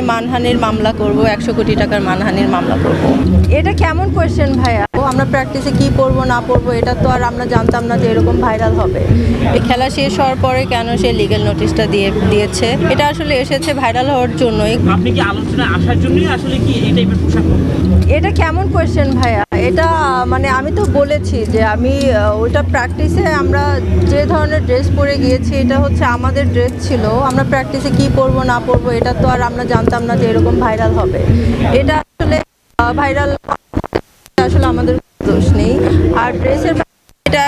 আমি মানহানির মামলা করব একশো কোটি টাকার মানহানির মামলা করব। এটা কেমন কোয়েশ্চেন ভাইয়া? ও আমরা প্র্যাকটিসে কি পড়ব না পড়ব এটা তো আর আমরা জানতাম না যে এরকম ভাইরাল হবে। এই খেলা শেষ হওয়ার পরে কেন সে লিগ্যাল নোটিশটা দিয়ে দিয়েছে? এটা আসলে এসেছে ভাইরাল হওয়ার জন্যই। আপনি কি আলোচনায় আসার জন্যই আসলে কি এই টাইপের পোশাক এটা কেমন কোয়েশ্চেন ভাইয়া? এটা মানে আমি তো বলেছি যে আমি ওইটা প্র্যাকটিসে আমরা যে ধরনের ড্রেস পরে গিয়েছি, এটা হচ্ছে আমাদের ড্রেস ছিল। আমরা প্র্যাকটিসে কি পরবো, না পরবো, এটা তো আর আমরা জানতাম না যে এরকম ভাইরাল হবে। এটা আসলে ভাইরাল আসলে আমাদের দোষ নেই। আর ড্রেসের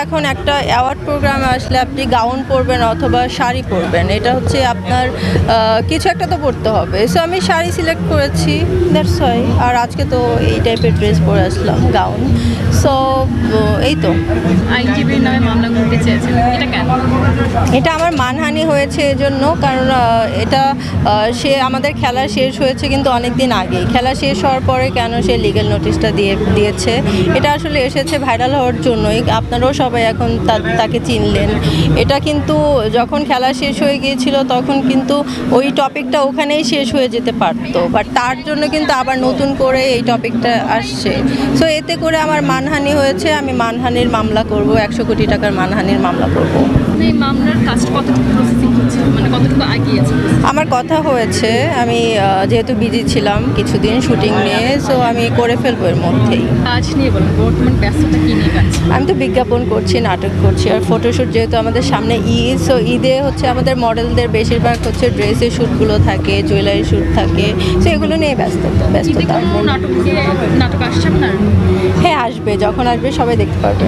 এখন একটা অ্যাওয়ার্ড প্রোগ্রামে আসলে আপনি গাউন পরবেন অথবা শাড়ি পরবেন। এটা হচ্ছে আপনার কিছু একটা তো পরতে হবে। সো আমি শাড়ি সিলেক্ট করেছি দ্যাটস ওয়াই আর আজকে তো এই টাইপের ড্রেস পরে আসলাম গাউন সো এই তো। আইনজীবীর নামে মামলা করতে চেয়েছেন এটা কেন? এটা আমার মানহানি হয়েছে এজন্য কারণ এটা সে আমাদের খেলা শেষ হয়েছে কিন্তু অনেক দিন আগেই। খেলা শেষ হওয়ার পরে কেন সে লিগ্যাল নোটিশটা দিয়ে দিয়েছে? এটা আসলে এসেছে ভাইরাল হওয়ার জন্যই। আপনারাও সবাই এখন তাকে চিনলেন। এটা কিন্তু যখন খেলা শেষ হয়ে গিয়েছিল তখন কিন্তু ওই টপিকটা ওখানেই শেষ হয়ে যেতে পারতো। বাট তার জন্য কিন্তু আবার নতুন করে এই টপিকটা আসছে। সো এতে করে আমার মানহানি হয়েছে আমি মানহানির মামলা করব একশো কোটি টাকার মানহানির মামলা করব। মানে এই মামলার কাজটা কতটুকু প্রসেসিং হচ্ছে? মানে কতটুকু আগিয়েছে আমার কথা হয়েছে আমি যেহেতু বিজি ছিলাম কিছুদিন শুটিং নিয়ে সো আমি করে ফেলব এর মধ্যেই। কাজ নিয়ে বলুন বর্তমান ব্যস্ততা কি নিয়ে কাজ? আমি তো বিজ্ঞাপন করছি নাটক করছি। আর ফটোশ্যুট যেহেতু আমাদের সামনে ঈদ সো ঈদে হচ্ছে আমাদের মডেলদের বেশিরভাগ হচ্ছে ড্রেসের শ্যুটগুলো থাকে জুয়েলারি শ্যুট থাকে সো এগুলো নিয়ে ব্যস্ত ব্যস্ত ব্যস্ততা নাটক আসছে আপনার? হ্যাঁ আসবে যখন আসবে সবাই দেখতে পারবে।